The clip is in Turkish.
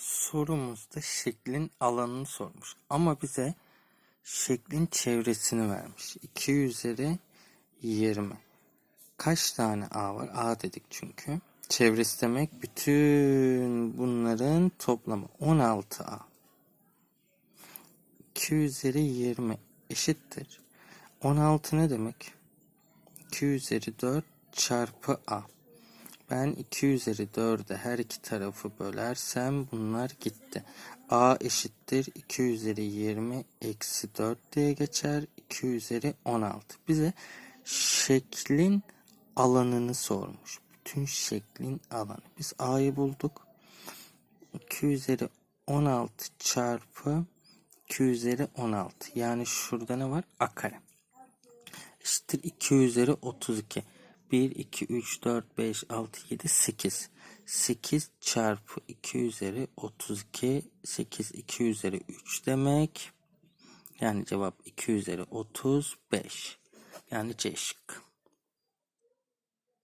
Sorumuzda şeklin alanını sormuş. Ama bize şeklin çevresini vermiş. 2 üzeri 20. Kaç tane A var? A dedik çünkü. Çevresi demek bütün bunların toplamı 16A. 2 üzeri 20 eşittir. 16 ne demek? 2 üzeri 4 çarpı A. Ben 2 üzeri 4'e her iki tarafı bölersem bunlar gitti. A eşittir 2 üzeri 20 eksi 4 diye geçer. 2 üzeri 16. Bize şeklin alanını sormuş. Bütün şeklin alanı. Biz A'yı bulduk. 2 üzeri 16 çarpı 2 üzeri 16. Yani şurada ne var? A kare. Eşittir 2 üzeri 32. 1, 2, 3, 4, 5, 6, 7, 8. 8 çarpı 2 üzeri 32. 8, 2 üzeri 3 demek. Yani cevap 2 üzeri 35. Yani C şıkkı.